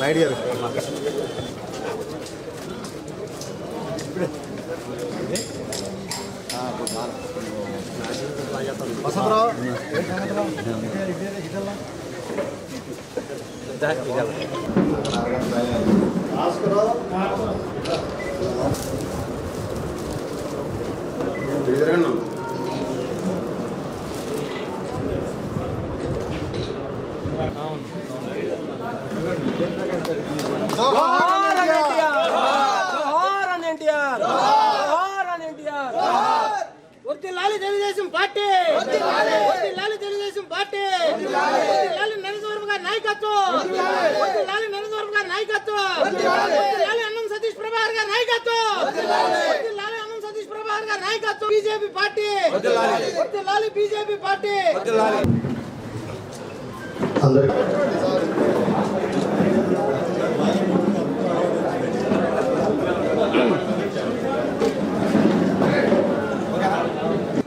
Right గారు వసంతరావు జోహార్ అని ఎన్టీఆర్ జోహార్ అని ఎన్టీఆర్ జోహార్ అని ఎన్టీఆర్ వర్తిల్లాలి తెలుగుదేశం పార్టీ వర్తిల్లాలి తెలుగుదేశం పార్టీ వర్తిల్లాలి నరసింహరావు గారి నాయకత్వం. వర్తిల్లాలి నరసింహరావు గారి నాయకత్వం. వర్తిల్లాలి అన్నం సతీష్ ప్రభాకర్ గారి నాయకత్వం. వర్తిల్లాలి అన్నం సతీష్ ప్రభాకర్ గారి నాయకత్వం. BJP party. వర్తిల్లాలి బీజేపీ పార్టీ.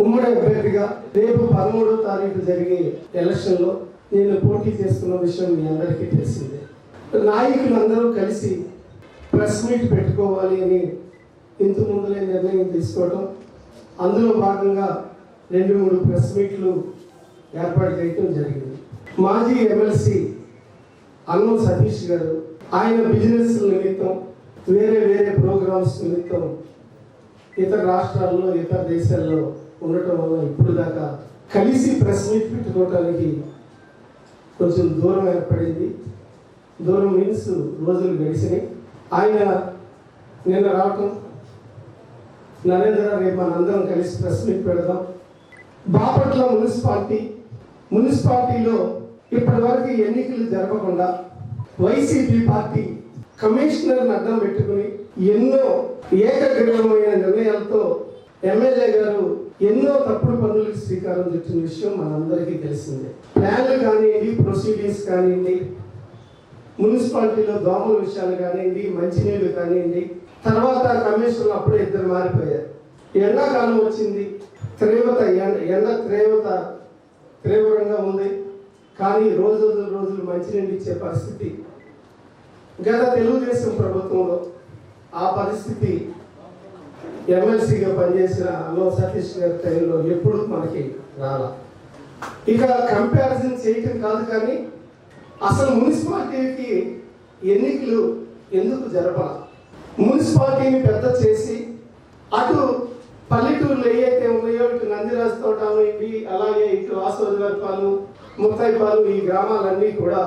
ఉమ్మడి అభ్యర్థిగా రేపు పదమూడో తారీఖు జరిగే ఎలక్షన్లో నేను పోటీ చేస్తున్న విషయం మీ అందరికీ తెలిసిందే. నాయకులందరూ కలిసి ప్రెస్ మీట్ పెట్టుకోవాలి అని ఇంత ముందులే నిర్ణయం తీసుకోవడం అందులో భాగంగా రెండు మూడు ప్రెస్ మీట్లు ఏర్పాటు చేయడం జరిగింది. మాజీ ఎమ్మెల్సీ అన్నం సతీష్ గారు ఆయన బిజినెస్ నిమిత్తం వేరే వేరే ప్రోగ్రామ్స్ నిమిత్తం ఇతర రాష్ట్రాల్లో ఇతర దేశాల్లో ఉండటం వల్ల ఇప్పుడు దాకా కలిసి ప్రెస్ మీట్ పెట్టుకోవటానికి కొంచెం దూరం ఏర్పడింది. దూరం మీన్స్ రోజులు గడిచినాయి. ఆయన నిన్న రావటం నరేంద్ర రేపు మనందరం కలిసి ప్రెస్ మీట్ పెడదాం. బాపట్ల మున్సిపాలిటీ మున్సిపాలిటీలో ఇప్పటి వరకు ఎన్నికలు జరపకుండా వైసీపీ పార్టీ కమిషనర్ని అడ్డం పెట్టుకుని ఎన్నో ఏకగ్రీవమైన నిర్ణయాలతో ఎమ్మెల్యే గారు ఎన్నో తప్పుడు పనులకు శ్రీకారం చుట్టిన విషయం మనందరికీ తెలిసిందే. ప్లాన్లు కానివ్వండి ప్రొసీడింగ్స్ కానివ్వండి మున్సిపాలిటీలో దోమల విషయాలు కానివ్వండి మంచినీళ్ళు కానివ్వండి తర్వాత కమిషన్లు అప్పుడే ఇద్దరు మారిపోయారు. ఎండాకాలం వచ్చింది తీవ్రత ఎండ ఎండ తీవ్రత తీవ్రంగా ఉంది. కానీ రోజు రోజులు రోజులు మంచినీళ్ళు ఇచ్చే పరిస్థితి. గత తెలుగుదేశం ప్రభుత్వంలో ఆ పరిస్థితి ఎమ్మెల్సీగా పనిచేసిన అల్లో సతీష్ గారి టైంలో ఎప్పుడు మనకి రాలా. ఇక కంపారిజన్ చేయటం కాదు కానీ అసలు మున్సిపాలిటీకి ఎన్నికలు ఎందుకు జరపాల? మున్సిపాలిటీని పెద్ద చేసి అటు పల్లెటూరులో ఏవైతే ఉన్నాయో ఇటు నందిరాజ్ తోటలు ఇవి అలాగే ఇటు ఆస్వాదవర్పాలు ముత్తైపాలు ఈ గ్రామాలన్నీ కూడా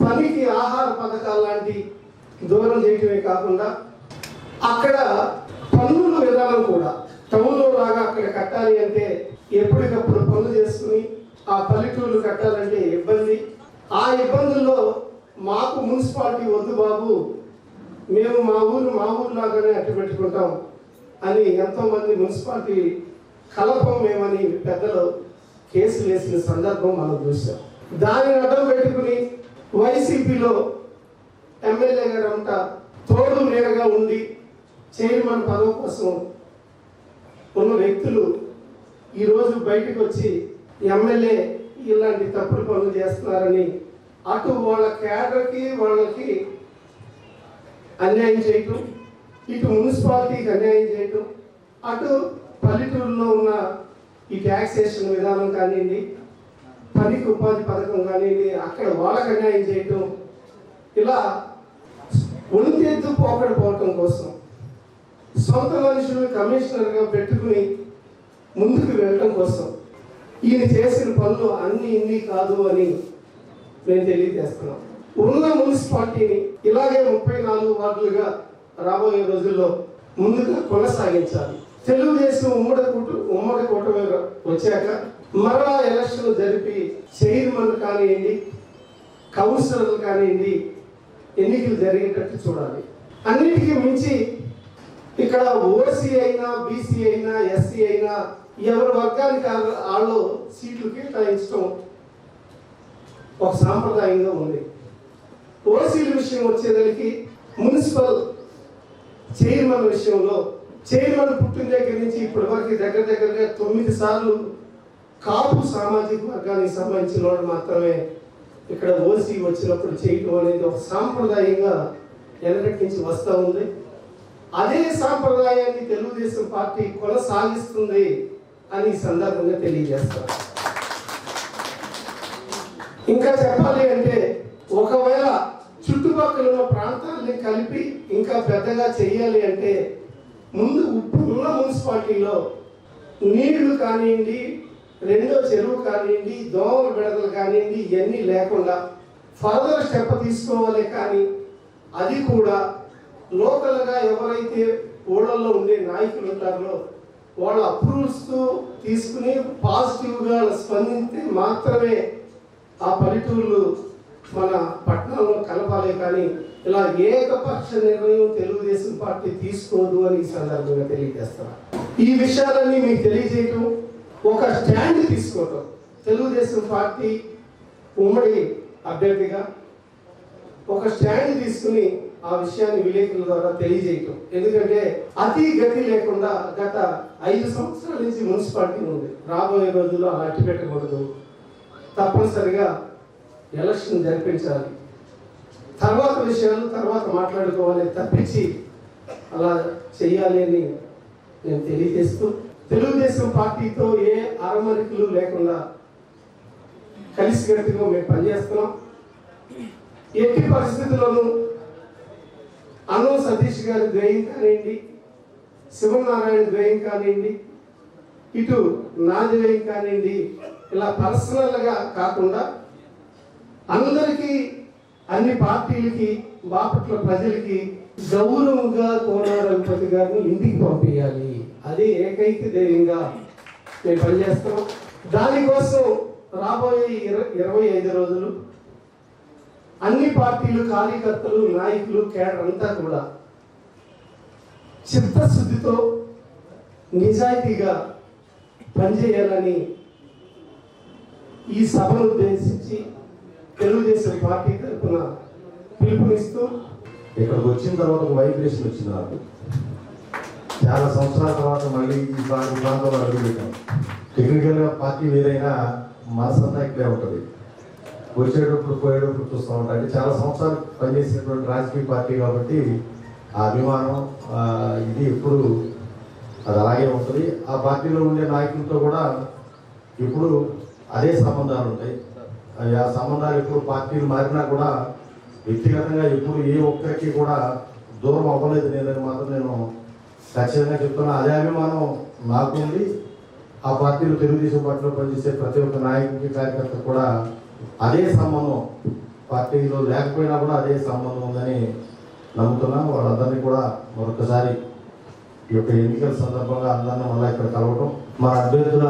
పనికి ఆహార పథకాలు లాంటి దూరం చేయటమే కాకుండా అక్కడ పన్నుల విధానం కూడా. టౌన్లో లాగా అక్కడ కట్టాలి అంటే ఎప్పటికప్పుడు పనులు చేసుకుని ఆ పల్లెటూళ్ళు కట్టాలంటే ఇబ్బంది. ఆ ఇబ్బందుల్లో మాకు మున్సిపాలిటీ వద్దు బాబు. మేము మా ఊరు మా ఊరిలాగానే అట్టు పెట్టుకుంటాం అని ఎంతోమంది మున్సిపాలిటీ కలపం మేమని పెద్దలు కేసులు వేసిన సందర్భం మనం చూసాం దానిని అడ్డం పెట్టుకుని వైసీపీలో ఎమ్మెల్యే గారు అంట తోడు నీడగా ఉండి చైర్మన్ పదవి కోసం ఉన్న వ్యక్తులు ఈరోజు బయటకు వచ్చి ఎమ్మెల్యే ఇలాంటి తప్పుడు పనులు చేస్తున్నారని అటు వాళ్ళ క్యాడర్కి వాళ్ళకి అన్యాయం చేయటం ఇటు మున్సిపాలిటీకి అన్యాయం చేయటం అటు పల్లెటూరులో ఉన్న ఈ ట్యాక్సేషన్ విధానం కానివ్వండి పనికి ఉపాధి పథకం కానివ్వండి అక్కడ వాళ్ళకి అన్యాయం చేయటం ఇలా ఒంటెత్తు పోకడ పోవటం కోసం సొంత మనుషులు కమిషనర్గా పెట్టుకుని ముందుకు వెళ్ళటం కోసం ఈయన చేసిన పనులు అన్ని ఇన్ని కాదు అని నేను తెలియజేస్తున్నాం ఉన్న మున్సిపాలిటీని ఇలాగే ముప్పై నాలుగు వార్డులుగా రాబోయే రోజుల్లో ముందుగా కొనసాగించాలి. తెలుగుదేశం ఉమ్మడి కూటు ఉమ్మడి కూటమి వచ్చాక మరలా ఎలక్షన్లు జరిపి చైర్మన్ కానివ్వండి కౌన్సిలర్లు కానివ్వండి ఎన్నికలు జరిగేటట్టు చూడాలి. అన్నిటికీ మించి ఇక్కడ ఓసీ అయినా బీసీ అయినా ఎస్సీ అయినా ఎవరి వర్గానికి వాళ్ళు సీట్లు కేటాయించడం ఒక సాంప్రదాయంగా ఉంది. ఓసీల విషయం వచ్చేదానికి మున్సిపల్ చైర్మన్ విషయంలో చైర్మన్ పుట్టిన దగ్గర నుంచి ఇప్పటి వరకు దగ్గర దగ్గరగా తొమ్మిది సార్లు కాపు సామాజిక వర్గానికి సంబంధించిన వాళ్ళు మాత్రమే ఇక్కడ ఓసీ వచ్చినప్పుడు చేయటం అనేది ఒక సాంప్రదాయంగా ఎనకటి నుంచి వస్తూ ఉంది. అదే సాంప్రదాయాన్ని తెలుగుదేశం పార్టీ కొనసాగిస్తుంది అని సందర్భంగా తెలియజేస్తారు. ఇంకా చెప్పాలి అంటే ఒకవేళ చుట్టుపక్కల ఉన్న ప్రాంతాలని కలిపి ఇంకా పెద్దగా చేయాలి అంటే ముందు ఉన్న మున్సిపాలిటీలో నీళ్ళు కానివ్వండి రెండో చెరువు కానివ్వండి దోమల బిడదలు కానివ్వండి ఇవన్నీ లేకుండా ఫర్దర్ స్టెప్ తీసుకోవాలి కానీ అది కూడా లోకల్గా ఎవరైతే ఊళ్ళల్లో ఉండే నాయకులు ఉంటారో వాళ్ళ అప్రూవల్స్ తీసుకుని పాజిటివ్గా స్పందిస్తే మాత్రమే ఆ పల్లెటూళ్ళు మన పట్టణంలో కలపాలి కానీ ఇలా ఏకపక్ష నిర్ణయం తెలుగుదేశం పార్టీ తీసుకోదు అని ఈ సందర్భంగా తెలియజేస్తున్నా. ఈ విషయాలన్నీ మీకు తెలియజేయటం ఒక స్టాండ్ తీసుకోవటం. తెలుగుదేశం పార్టీ ఉమ్మడి అభ్యర్థిగా ఒక స్టాండ్ తీసుకుని ఆ విషయాన్ని విలేకరుల ద్వారా తెలియజేయటం. ఎందుకంటే అతి గతి లేకుండా గత ఐదు సంవత్సరాల నుంచి మున్సిపాలిటీ ఉంది. రాబోయే రోజుల్లో అలా అట్టి పెట్టకూడదు. తప్పనిసరిగా ఎలక్షన్ జరిపించాలి. తర్వాత విషయాలు తర్వాత మాట్లాడుకోవాలి తప్పించి అలా చేయాలి అని నేను తెలియజేస్తూ తెలుగుదేశం పార్టీతో ఏ అరమరికలు లేకుండా కలిసికట్టుగా మేము పనిచేస్తున్నాం. ఎట్టి పరిస్థితుల్లోనూ అను సతీష్ గారి ద్వయం కానివ్వండి శివనారాయణ ద్వయం కానివ్వండి ఇటు నా ద్వయం కానివ్వండి ఇలా పర్సనల్గా కాకుండా అందరికీ అన్ని పార్టీలకి బాపట్ల ప్రజలకి గౌరవంగా కోన గారిని ఇంటికి పంపించాలి అది ఏకైక ధైర్యంగా మేము పనిచేస్తాం దానికోసం రాబోయే ఇర- ఇరవై ఐదు రోజులు అన్ని పార్టీలు కార్యకర్తలు నాయకులు కేడర్ అంతా కూడా చిత్తశుద్ధితో నిజాయితీగా పనిచేయాలని ఈ సభను ఉద్దేశించి తెలుగుదేశం పార్టీ తరఫున పిలుపునిస్తూ ఇక్కడికి వచ్చిన తర్వాత ఒక వైబ్రేషన్ వచ్చింది నాకు. చాలా సంవత్సరాల తర్వాత మళ్ళీ ఈ ప్రాంతంలో అడుగుపెట్టాం. టెక్నికల్గా పార్టీ వేరైనా మనసంతా ఇక్కడే ఉంటుంది. వచ్చేటప్పుడు పోయేటప్పుడు చూస్తూ ఉంటాను అంటే చాలా సంవత్సరాలు పనిచేసినటువంటి రాజకీయ పార్టీ కాబట్టి ఆ అభిమానం ఇది ఎప్పుడు అది అలాగే ఉంటుంది. ఆ పార్టీలో ఉండే నాయకులతో కూడా ఇప్పుడు అదే సంబంధాలు ఉంటాయి. ఆ సంబంధాలు ఎప్పుడు పార్టీలు మారినా కూడా వ్యక్తిగతంగా ఎప్పుడు ఏ ఒక్కరికి కూడా దూరం అవ్వలేదు నేనని మాత్రం నేను ఖచ్చితంగా చెప్తున్నా. అదే అభిమానం నాకు ఉంది. ఆ పార్టీలో తెలుగుదేశం పార్టీలో పనిచేసే ప్రతి ఒక్క నాయకుడికి కార్యకర్త కూడా అదే సంబంధం. పార్టీలో లేకపోయినా కూడా అదే సంబంధం ఉందని నమ్ముతున్నాం. వాళ్ళందరినీ కూడా మరొకసారి ఈ యొక్క ఎన్నికల సందర్భంగా అందరినీ మళ్ళీ ఇక్కడ కలవటం. మన అభ్యర్థుల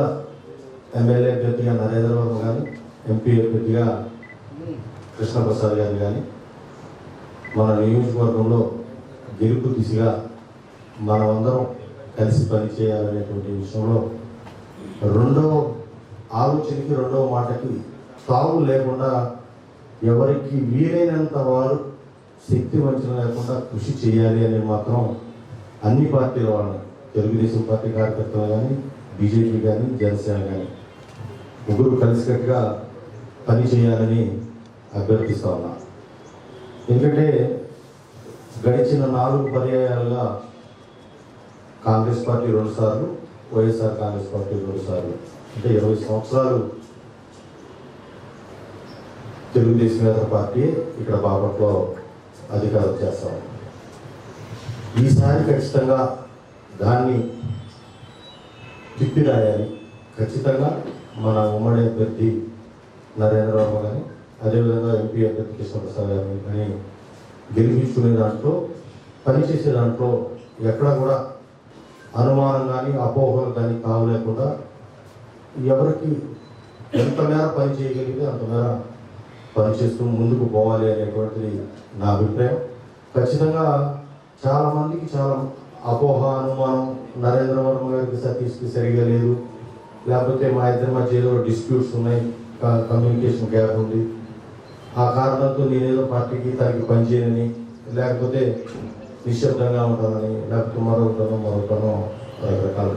ఎమ్మెల్యే అభ్యర్థిగా నరేంద్ర బాబు కానీ ఎంపీ అభ్యర్థిగా కృష్ణప్రసాద్ గారు కానీ మన నియోజకవర్గంలో గెలుపు దిశగా మనమందరం కలిసి పనిచేయాలనేటువంటి విషయంలో రెండవ ఆలోచనకి రెండవ మాటకి సాగు లేకుండా ఎవరికి వీలైనంత వారు శక్తి వంచన లేకుండా కృషి చేయాలి అని మాత్రం అన్ని పార్టీల వాళ్ళు తెలుగుదేశం పార్టీ కార్యకర్తలు కానీ బీజేపీ కానీ జనసేన కానీ ముగ్గురు కలిసికట్టుగా పని చేయాలని అభ్యర్థిస్తా ఉన్నా. ఎందుకంటే గడిచిన నాలుగు పర్యాయాలుగా కాంగ్రెస్ పార్టీ రెండు సార్లు వైఎస్ఆర్ కాంగ్రెస్ పార్టీ రెండు సార్లు అంటే ఇరవై సంవత్సరాలు తెలుగుదేశం పార్టీ ఇక్కడ బాపట్లో అధికారం చేస్తాం ఈసారి ఖచ్చితంగా దాన్ని తిప్పి రాయాలి ఖచ్చితంగా మన ఉమ్మడి అభ్యర్థి నరేంద్ర బాబు కానీ అదేవిధంగా ఎంపీ అభ్యర్థి కృష్ణప్రసాద్ గారిని కానీ గెలిపించుకునే దాంట్లో పనిచేసే దాంట్లో ఎక్కడ కూడా అనుమానం కానీ అపోహలు కానీ కావలేకుండా ఎవరికి ఎంత మేర పని చేయగలిగితే అంత మేర పనిచేస్తూ ముందుకు పోవాలి అనేటువంటిది నా అభిప్రాయం. ఖచ్చితంగా చాలా మందికి చాలా అపోహ అనుమానం నరేంద్ర వర్మ గారికి సతీష్కి సరిగా లేదు. లేకపోతే మా ఇద్దరి మధ్య ఏదో డిస్ప్యూట్స్ ఉన్నాయి కమ్యూనికేషన్ గ్యాప్ ఉంది. ఆ కారణంతో నేనేదో పార్టీకి తనకి పనిచేయనని లేకపోతే నిశ్శబ్దంగా ఉంటానని లేకపోతే మరొకటనో మరొకటనో రకరకాల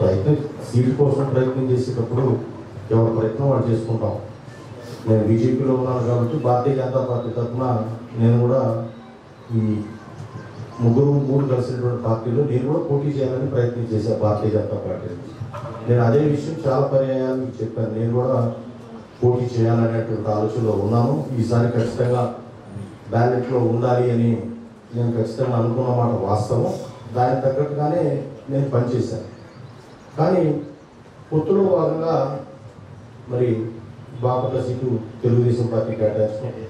ప్రయత్నం సీట్ కోసం ప్రయత్నం చేసేటప్పుడు ఎవరి ప్రయత్నం వాళ్ళు చేసుకుంటాం. నేను బీజేపీలో ఉన్నాను కాబట్టి భారతీయ జనతా పార్టీ తరఫున నేను కూడా ఈ ముగ్గురు మూడు కలిసినటువంటి పార్టీలో నేను కూడా పోటీ చేయాలని ప్రయత్నం చేశాను భారతీయ జనతా పార్టీ నేను అదే విషయం చాలా పర్యాయాలు మీకు చెప్పాను. నేను కూడా పోటీ చేయాలనేటువంటి ఆలోచనలో ఉన్నాను. ఈసారి ఖచ్చితంగా బ్యాలెట్లో ఉండాలి అని నేను ఖచ్చితంగా అనుకున్న మాట వాస్తవం. దానికి తగ్గట్టుగానే నేను పనిచేశాను. కానీ పొత్తులో భాగంగా మరి బాపట్ల సీటు తెలుగుదేశం పార్టీ కేటాయించడం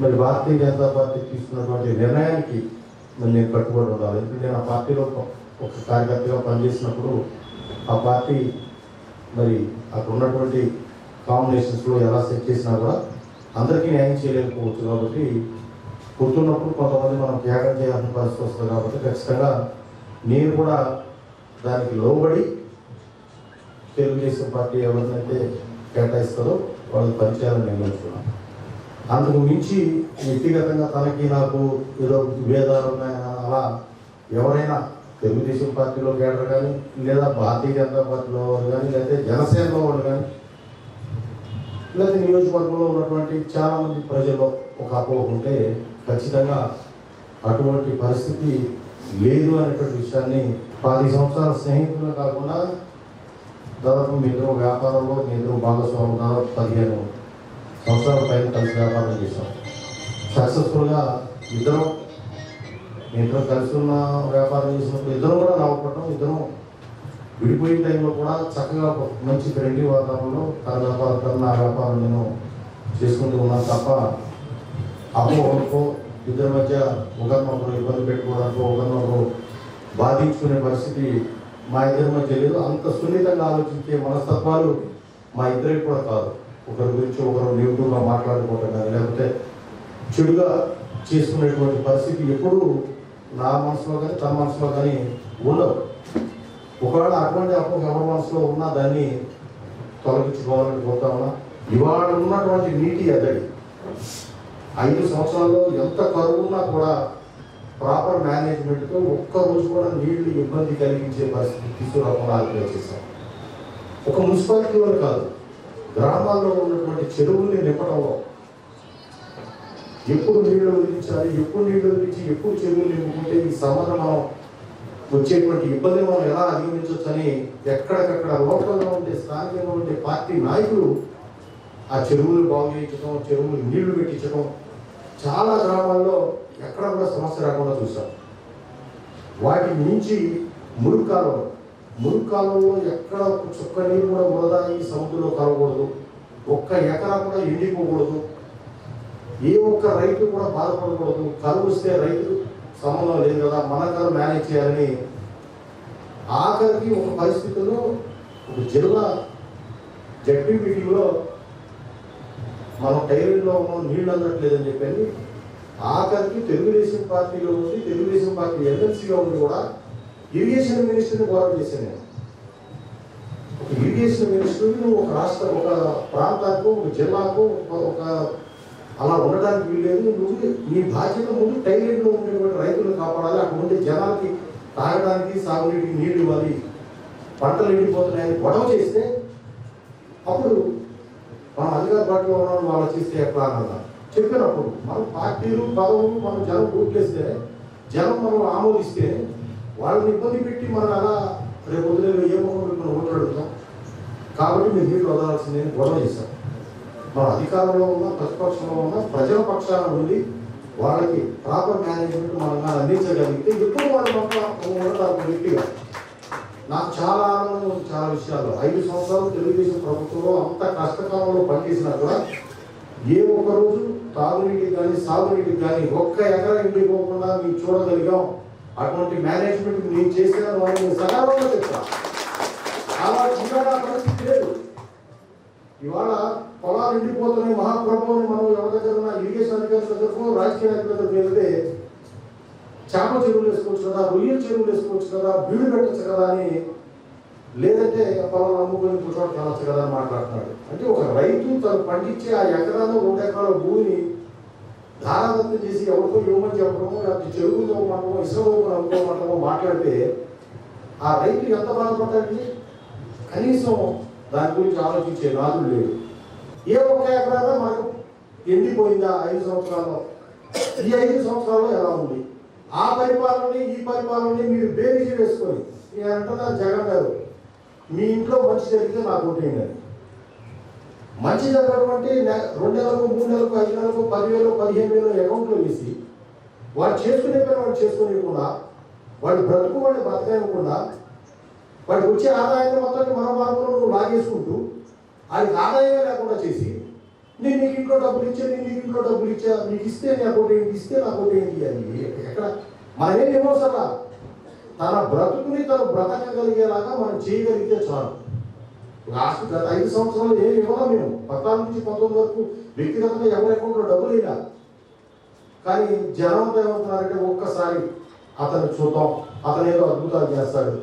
మరి భారతీయ జనతా పార్టీ తీసుకున్నటువంటి నిర్ణయానికి మరి నేను కట్టుబడి ఉండాలి. ఎందుకంటే నేను ఆ పార్టీలో ఒక- కార్యకర్తగా పనిచేసినప్పుడు ఆ పార్టీ మరి అక్కడ ఉన్నటువంటి కాంబినేషన్స్లో ఎలా సెట్ చేసినా కూడా అందరికీ న్యాయం చేయలేకపోవచ్చు కాబట్టి కూర్చున్నప్పుడు కొంతమంది మనం త్యాగం చేయాల్సిన పరిస్థితి వస్తుంది కాబట్టి ఖచ్చితంగా నేను కూడా దానికి లోబడి తెలుగుదేశం పార్టీ ఎవరినైతే కేటాయిస్తారో వాళ్ళు పనిచేయాలని నిర్ణయించుకున్నాను అందుకు మించి వ్యక్తిగతంగా తనకి నాకు ఏదో విభేదాలు ఉన్నాయని అలా ఎవరైనా తెలుగుదేశం పార్టీలో కేడర్ కానీ లేదా భారతీయ జనతా పార్టీలో వాళ్ళు కానీ లేదా జనసేనలో వాళ్ళు కానీ లేదా నియోజకవర్గంలో ఉన్నటువంటి చాలామంది ప్రజల్లో ఒక అపోహ ఉంటే ఖచ్చితంగా అటువంటి పరిస్థితి లేదు అనేటువంటి విషయాన్ని పది సంవత్సరాల స్నేహితులు కాకుండా దాదాపు మీ వ్యాపారంలో మీ భాగస్వామి దాదాపు పదిహేను సంవత్సరాల పైన కలిసి వ్యాపారం చేశాం. సక్సెస్ఫుల్గా ఇద్దరం మీ ఇద్దరు కలిసి ఉన్న వ్యాపారం చేసినప్పుడు ఇద్దరం కూడా నవ్వుకోవటం ఇద్దరం విడిపోయిన టైంలో కూడా చక్కగా మంచి ఫ్రెండ్లీ వాతావరణంలో తన వ్యాపారం తన నా వ్యాపారం నేను చేసుకుంటూ ఉన్నాను తప్ప అపోహలకో ఇద్దరి మధ్య ఒకరినొకరు ఇబ్బంది పెట్టుకోవడానికి ఒకరినొకరు బాధించుకునే పరిస్థితి మా ఇద్దరి మధ్య లేదు అంత సున్నితంగా ఆలోచించే మనస్తత్వాలు మా ఇద్దరికి కూడా కాదు. ఒకరి గురించి ఒకరు నెగిటివ్గా మాట్లాడుకోవటం కానీ లేకపోతే చెడుగా చేసుకునేటువంటి పరిస్థితి ఎప్పుడూ నా మనసులో కానీ తన మనసులో కానీ ఉండవు. ఒకవేళ అటువంటి అప్పు ఎవరి మనసులో ఉన్నా దాన్ని తొలగించుకోవాలని కోరుతా ఉన్నా ఇవాళ ఉన్నటువంటి నీటి ఎద్దడి ఐదు సంవత్సరాల్లో ఎంత కరువున్నా కూడా ప్రాపర్ మేనేజ్మెంట్తో ఒక్క రోజు కూడా నీళ్ళు ఇబ్బంది కలిగించే పరిస్థితి తీసుకురాకుండా చేశాం ఒక మున్సిపాలిటీలో కాదు గ్రామాల్లో ఉన్నటువంటి చెరువుల్ని నింపడంలో. ఎప్పుడు నీళ్ళు వదిలించాలి ఎప్పుడు నీళ్ళు వదిలించి ఎప్పుడు చెరువులు నింపుకుంటే ఈ సంబంధం మనం వచ్చేటువంటి ఇబ్బంది మనం ఎలా అధిగమించవచ్చు అని ఎక్కడికక్కడ లోకల్లో ఉండే స్థానికంగా ఉండే పార్టీ నాయకులు ఆ చెరువులు బాగు చేయించడం చెరువులు నీళ్ళు పెట్టించడం చాలా గ్రామాల్లో ఎక్కడ కూడా సమస్య రాకుండా చూసాం వాటి మించి మురుగు కాలువ మురుగు కాలువలో ఎక్కడ చుక్క నీరు కూడా వృధా ఈ సముద్రంలో కలగకూడదు ఒక్క ఎకరా కూడా ఎండిపోకూడదు. ఏ ఒక్క రైతు కూడా బాధపడకూడదు. కరువు వస్తే రైతు సంబంధం లేదు కదా మన కరువు మేనేజ్ చేయాలని ఆఖరికి ఒక పరిస్థితుల్లో ఒక జిల్లా జడ్పీ మీటింగ్లో మనం టైరింగ్లో ఉన్నాం నీళ్ళు అందట్లేదని చెప్పని ఆఖరికి తెలుగుదేశం పార్టీలో ఉంది తెలుగుదేశం పార్టీ ఎమ్మెల్సీగా ఉంది కూడా ఇరిగేషన్ మినిస్టర్ని గౌరవ చేశాను నేను. ఒక ఇరిగేషన్ మినిస్టర్ని నువ్వు ఒక రాష్ట్ర ఒక ప్రాంతానికి ఒక జిల్లాకు ఒక- ఒక అలా ఉండడానికి వీల్లేదు. నువ్వు నీ బాధ్యత ముందు టైలెంట్లో ఉండేటువంటి రైతులను కాపాడాలి. అక్కడ ఉండే జనాలకి తాగడానికి సాగునీటికి నీళ్ళు ఇవ్వాలి. పంటలు ఎండిపోతున్నాయని గొడవ చేస్తే అప్పుడు మనం అధికార పార్టీలో ఉన్నాం వాళ్ళు చేస్తే ఎట్లా అన్నదా? చెప్పినప్పుడు మన పార్టీలు పదవులు మనం జనం ఓట్లేస్తే జనం మనం ఆమోదిస్తే వాళ్ళని ఇబ్బంది పెట్టి మనం అలా రేపు వదిలేదు ఏ మొహం మనం ఓట్లు కాబట్టి మీరు నీళ్ళు వదలాల్సిందే గొడవ చేశాం. మన అధికారంలో ఉన్న ప్రతిపక్షంలో ఉన్న ప్రజల పక్షాన ఉండి వాళ్ళకి ప్రాపర్ మేనేజ్మెంట్ మనం అందించగలిగితే ఎప్పుడు వాళ్ళ మాత్రం ఉండడానికి వ్యక్తిగా నాకు చాలా ఆనందం చాలా విషయాలు ఐదు సంవత్సరాలు తెలుగుదేశం ప్రభుత్వంలో అంత కష్టకాలంలో పనిచేసినా కూడా ఏ ఒక్క రోజు తాగునీటికి కానీ సాగునీటికి కానీ ఒక్క ఎకరా ఎండిపోకుండా మేము చూడగలిగాం. అటువంటి మేనేజ్మెంట్ నేను చేసిన వాళ్ళని సకాలంలో చెప్తా అలా ఇవాళ పరిస్థితి లేదు. ఇవాళ పొలాలు ఎండిపోతున్నాయి మహాప్రభువుని మనం ఎవరి దగ్గర ఉన్న ఇరిగేషన్ అధికారుల దగ్గరకు రాజకీయ నాయకుల దగ్గరకు వెళ్తే చేప చెరువులు వేసుకోవచ్చు కదా రొయ్యల చెరువులు వేసుకోవచ్చు కదా బీడు పెట్టచ్చు కదా అని లేదంటే పొలం అమ్ముకొని కూర్చోవడం కావచ్చు కదా అని మాట్లాడుతున్నాడు. అంటే ఒక రైతు తను పండించే ఆ ఎకరాలు రెండు ఎకరాల భూమిని ధారాదత్తం చేసి ఎవరికో ఇవ్వమని చెప్పడమో లేకపోతే చెరువులో ఇవ్వమంటమో ఇసుక అమ్ముకోమంటమో మాట్లాడితే ఆ రైతు ఎంత బాధపడతాడండి కనీసం దాని గురించి ఆలోచించే నాదులు లేడు. ఏ ఒక్క ఎకరాలో మనకు ఎండిపోయిందా ఐదు సంవత్సరాల్లో? ఈ ఐదు సంవత్సరాల్లో ఎలా ఉంది? ఆ పరిపాలనని ఈ పరిపాలనని మీరు బేరీజు వేసుకొని నేను అంటున్నారు జగన్ గారు? మీ ఇంట్లో మంచి జరిగితే నాకు ఓటేయండి అని. మంచి జరగడం అంటే రెండు నెలలకు మూడు నెలలకు ఐదు నెలలకు పదివేలు పదిహేను వేలు అకౌంట్లో వేసి వాడు చేసుకునే పని వాడు చేసుకోనివ్వకుండా వాడు బ్రతుకు వాడిని బ్రతకనివ్వకుండా వాడికి వచ్చే ఆదాయాన్ని మొత్తాన్ని మన మార్గంలో నువ్వు లాగేసుకుంటూ వాడికి ఆదాయమే లేకుండా చేసి నేను నీకు ఇంట్లో డబ్బులు ఇచ్చా నేను నీకు ఇంట్లో డబ్బులు ఇచ్చా నీకు ఇస్తే నేను ఒకటి ఏంటి ఇస్తే నాకు ఒకటి ఏంటి అని ఎక్కడ మనమేం ఇవ్వసరా తన బ్రతుకుని తను బ్రతకగలిగేలాగా మనం చేయగలిగితే చాలు. లాస్ట్ గత ఐదు సంవత్సరాలు ఏం ఇవ్వాలి మేము. పద్నాలుగు నుంచి పంతొమ్మిది వరకు వ్యక్తిగతంగా ఎవరి అకౌంట్లో డబ్బులు అయినా కానీ జనంతో ఏమవుతున్నారంటే ఒక్కసారి అతను చూద్దాం. అతను ఏదో అద్భుతాలు చేస్తాడు.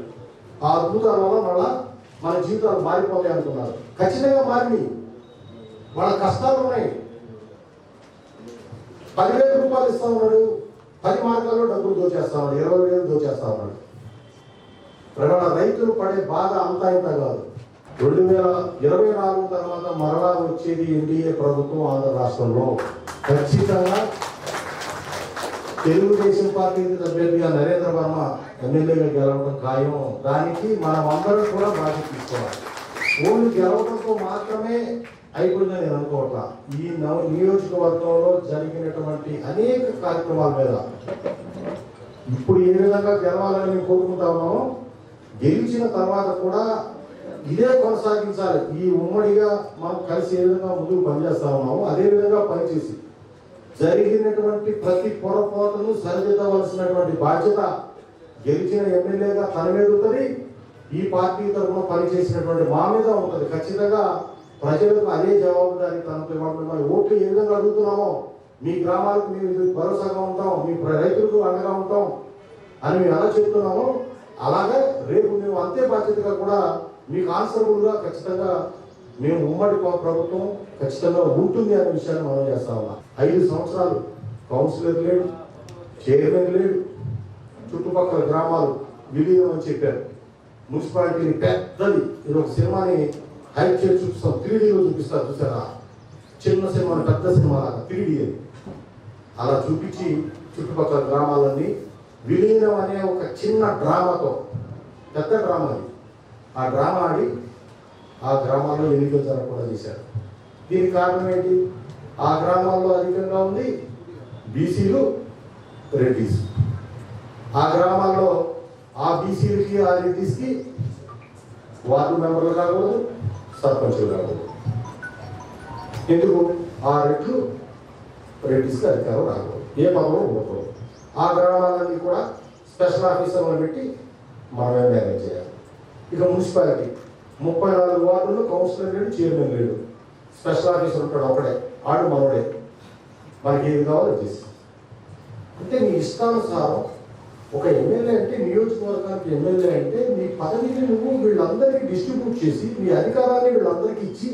ఆ అద్భుతాల వల్ల మళ్ళా మన జీవితాలు మారిపోతాయి అనుకున్నారు. ఖచ్చితంగా మారినాయి. వాళ్ళ కష్టాలు ఉన్నాయి. పదివేల రూపాయలు ఇస్తా ఉన్నాడు. పది మార్గాల్లో డబ్బులు దోచేస్తా ఉన్నాడు. ఇరవై వేలు దోచేస్తా ఉన్నాడు. ప్రజల రైతులు పడే బాధ అంతా ఇంత కాదు. రెండు వేల ఇరవై నాలుగు తర్వాత మరలా వచ్చేది ఎన్డీఏ ప్రభుత్వం ఆంధ్ర రాష్ట్రంలో. ఖచ్చితంగా తెలుగుదేశం పార్టీ అభ్యర్థిగా నరేంద్ర వర్మ ఎమ్మెల్యేగా గెలవడం ఖాయం. దానికి మనం అందరం కూడా బాధ్యత తీసుకోవాలి. ఓన్లీ గెలవడంతో మాత్రమే అయిపోయిందని నేను అనుకోవట్లా. ఈ నవ నియోజకవర్గంలో జరిగినటువంటి అనేక కార్యక్రమాల మీద. ఇప్పుడు ఏ విధంగా గెలవాలని మేము కోరుకుంటా ఉన్నామో గెలిచిన తర్వాత కూడా ఇదే కొనసాగించాలి. ఈ ఉమ్మడిగా మనం కలిసి ఏ విధంగా ముందుకు పనిచేస్తా ఉన్నామో అదే విధంగా పనిచేసి జరిగినటువంటి ప్రతి పొరపాటును సరిదిద్దవలసినటువంటి బాధ్యత గెలిచిన ఎమ్మెల్యేగా తన మీద ఉంటుంది. ఈ పార్టీ తరఫున పనిచేసినటువంటి మా మీద ఉంటుంది. ఖచ్చితంగా ప్రజలకు అదే జవాబుదారి తనతో ఇవ్వడం మరి ఓట్లు ఏ విధంగా అడుగుతున్నామో మీ గ్రామాలకు మేము ఇది భరోసాగా ఉంటాం. మీ రైతులకు అండగా ఉంటాం అని మేము ఎలా చెప్తున్నామో. అలాగే రేపు మేము అంతే బాధ్యతగా కూడా మీకు ఆన్సరబుల్గా ఖచ్చితంగా మేము ఉమ్మడి ప్రభుత్వం ఖచ్చితంగా ఉంటుంది అనే విషయాన్ని మనం చేస్తా ఉన్నాం. ఐదు సంవత్సరాలు కౌన్సిలర్ లేడు చైర్మన్ లేడు చుట్టుపక్కల గ్రామాలు విలీనం అని చెప్పారు. మున్సిపాలిటీని పెద్దది. ఇది ఒక సినిమాని హైప్ చేసి చూపిస్తాం. త్రీడీలో చూపిస్తారు చూసారా? చిన్న సినిమా పెద్ద సినిమా లాగా త్రీడీ అది అలా చూపించి చుట్టుపక్కల గ్రామాలన్నీ విలీనం అనే ఒక చిన్న డ్రామాతో పెద్ద డ్రామా అది ఆ డ్రామా ఆడి ఆ గ్రామాల్లో ఎన్నికలు జరగకుండా చేశారు. దీనికి కారణం ఏంటి? ఆ గ్రామాల్లో అధికంగా ఉంది బీసీలు రెడ్డిస్. ఆ గ్రామాల్లో ఆ బీసీలకి ఆ రెడ్డిస్కి వార్డు మెంబర్లు కాకూడదు సర్పంచులు కాకూడదు. ఎందుకు? ఆ రెడ్లు రెడ్డిస్కి అధికారం రాకూడదు. ఏ పదవులు ఉండకూడదు ఆ గ్రామాలన్నీ కూడా స్పెషల్ ఆఫీసర్లను పెట్టి మనమే మేనేజ్ చేయాలి. ఇక మున్సిపాలిటీ ముప్పై నాలుగు వార్డులు కౌన్సిలర్ లేడు చైర్మన్ లేడు. స్పెషల్ ఆఫీసర్ ఉంటాడు ఒకడే ఆడు మనోడే. మనకి ఏది కావాలో చేసి. అంటే మీ ఇష్టానుసారం ఒక ఎమ్మెల్యే అంటే నియోజకవర్గానికి ఎమ్మెల్యే అంటే నీ పదవిని నువ్వు వీళ్ళందరికీ డిస్ట్రిబ్యూట్ చేసి నీ అధికారాన్ని వీళ్ళందరికీ ఇచ్చి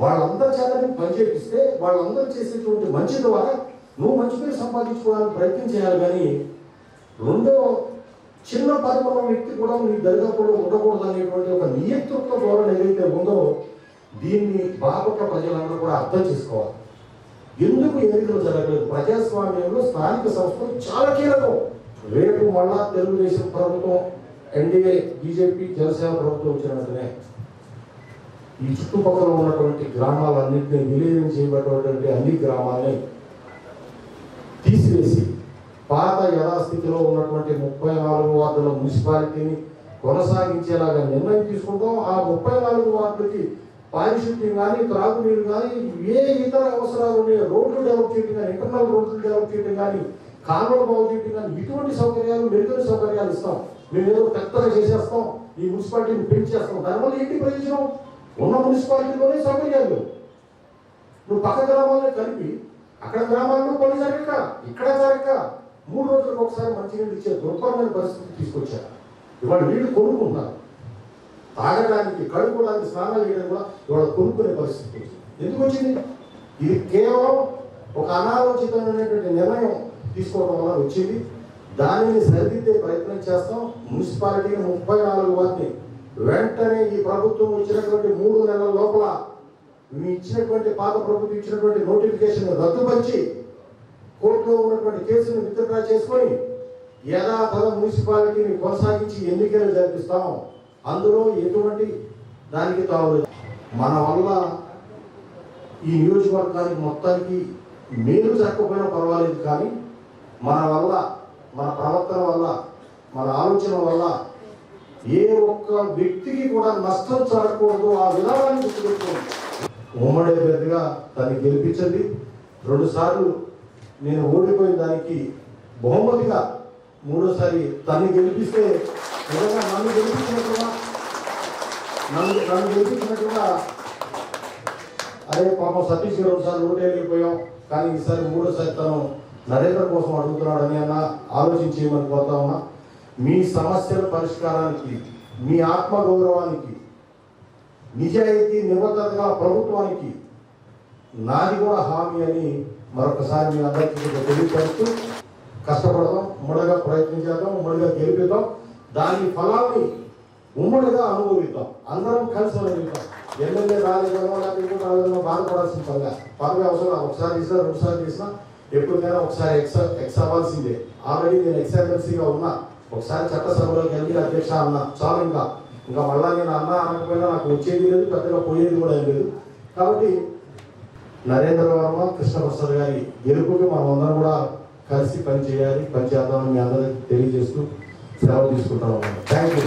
వాళ్ళందరి చేత పని పనిచేపిస్తే వాళ్ళందరూ చేసేటువంటి మంచి ద్వారా నువ్వు మంచి పేరు సంపాదించుకోవడానికి ప్రయత్నం చేయాలి కానీ రెండో చిన్న పరిమాణ వ్యక్తి కూడా నీ దరిదాపులో ఉండకూడదు అనేటువంటి ఒక నియంతృత్వ ధోరణి ఏదైతే ఉందో దీన్ని బాపట్ల ప్రజలందరూ కూడా అర్థం చేసుకోవాలి. ఎందుకు ఎన్నికలు జరగలేదు? ప్రజాస్వామ్యంలో స్థానిక సంస్థలు చాలా కీలకం. రేపు మళ్ళా తెలుగుదేశం ప్రభుత్వం ఎన్డీఏ బీజేపీ జనసేన ప్రభుత్వం వచ్చిన వెంటనే ఈ చుట్టుపక్కల ఉన్నటువంటి గ్రామాలన్నింటినీ విలీనం చేయబడినటువంటి అన్ని గ్రామాలని తీసివేసి పాత యథాస్థితిలో ఉన్నటువంటి ముప్పై నాలుగు వార్డుల మున్సిపాలిటీని కొనసాగించేలాగా నిర్ణయం తీసుకుంటాం. ఆ ముప్పై నాలుగు వార్డులకి పారిశుద్ధ్యం కానీ త్రాగునీరు కానీ ఏ ఇతర అవసరాలు ఉన్నాయో రోడ్లు డెవలప్ చేయడం కానీ ఇంటర్నల్ రోడ్లు డెవలప్ చేయడం కానీ కాలువలు బాగు చేయడం కానీ ఇటువంటి సౌకర్యాలు మెరుగైన సౌకర్యాలు ఇస్తాం. మేము ఏదో పెద్దగా చేసేస్తాం. ఈ మున్సిపాలిటీని పెంచేస్తాం. దానివల్ల ఏంటి ప్రయోజనం? ఉన్న మున్సిపాలిటీలోనే సౌకర్యాలు నువ్వు పక్క గ్రామాలను కలిపి అక్కడ గ్రామాల్లో పనులు జరగక ఇక్కడ జరగక మూడు రోజులకు ఒకసారి మంచినీళ్ళు ఇచ్చే దుర్భరమైన పరిస్థితి తీసుకొచ్చారు. ఇవాళ నీళ్ళు కొనుక్కుంటున్నారు తాగడానికి కడుక్కోవడానికి స్నానాలు చేయడం కూడా ఇవాళ కొనుక్కునే పరిస్థితి. ఎందుకు వచ్చింది? ఇది కేవలం ఒక అనాలోచితమైనటువంటి నిర్ణయం తీసుకోవడం వల్ల వచ్చింది. దానిని సరిదిద్దే ప్రయత్నం చేస్తాం. మున్సిపాలిటీ ముప్పై నాలుగు వారిని వెంటనే ఈ ప్రభుత్వం వచ్చినటువంటి మూడు నెలల లోపల మీ ఇచ్చినటువంటి పాత ప్రభుత్వం ఇచ్చినటువంటి నోటిఫికేషన్ రద్దుపరిచి కోర్టులో ఉన్నటువంటి కేసును విత్డ్రా చేసుకొని యథాతథ మున్సిపాలిటీని కొనసాగించి ఎన్నికలు జరిపిస్తాం. అందులో ఎటువంటి దానికి తావు మన వల్ల ఈ నియోజకవర్గానికి మొత్తానికి మేలు జరగకపోయినా పర్వాలేదు కానీ మన వల్ల మన ప్రవర్తన వల్ల మన ఆలోచన వల్ల ఏ ఒక్క వ్యక్తికి కూడా నష్టం జరగకూడదు. ఆ విధానాన్ని గుర్తుపెట్టుకోండి. ఉమ్మడి అభ్యర్థిగా దాన్ని గెలిపించండి రెండుసార్లు నేను ఓడిపోయిన దానికి బహుమతిగా మూడోసారి తన్ని గెలిపిస్తే నిజంగా నన్ను గెలిపించినట్టుగా నన్ను నన్ను గెలిపించినట్టుగా. అరే పాపం సతీష్ గారు ఒకసారి వెళ్ళిపోయాం కానీ ఈసారి మూడోసారి తను నరేంద్ర కోసం అడుగుతున్నాడని అన్న ఆలోచించేయమని కోరుతా ఉన్నా మీ సమస్యల పరిష్కారానికి మీ ఆత్మగౌరవానికి నిజాయితీ నిబద్ధతగా ప్రభుత్వానికి నాది కూడా హామీ అని మరొకసారి మీ అందరికీ తెలియపరుస్తూ కష్టపడదాం ఉమ్మడిగా ప్రయత్నం చేద్దాం ఉమ్మడిగా గెలిపిద్దాం. దాని ఫలాన్ని ఉమ్మడిగా అనుభవిద్దాం. అందరం కలిసి అనుభవిద్దాం ఎమ్మెల్యే రాలేదనో లేకపోతే ఇంకోటి బాధపడాల్సిన పనిగా పదవి అవసరం ఒకసారి తీసినా రెండుసార్లు తీసినా ఎప్పుడైనా ఒకసారి ఎక్స్ ఎక్స్ అవ్వాల్సిందే. ఆల్రెడీ నేను ఎక్స్ఎమ్మెల్సీగా ఉన్నా. ఒకసారి చట్టసభలోకి వెళ్ళి అధ్యక్ష అన్న చాలు ఇంకా. ఇంకా మళ్ళా నేను అన్న అనకపోయినా నాకు వచ్చేది లేదు పెద్దగా పోయేది కూడా ఏం లేదు. కాబట్టి నరేంద్ర వర్మ కృష్ణప్రసాద్ గారి గెలుపుకి మనం అందరం కూడా కలిసి పని చేయాలి పని మీ అందరికీ తెలియజేస్తూ సెలవు తీసుకుంటాం థ్యాంక్ యూ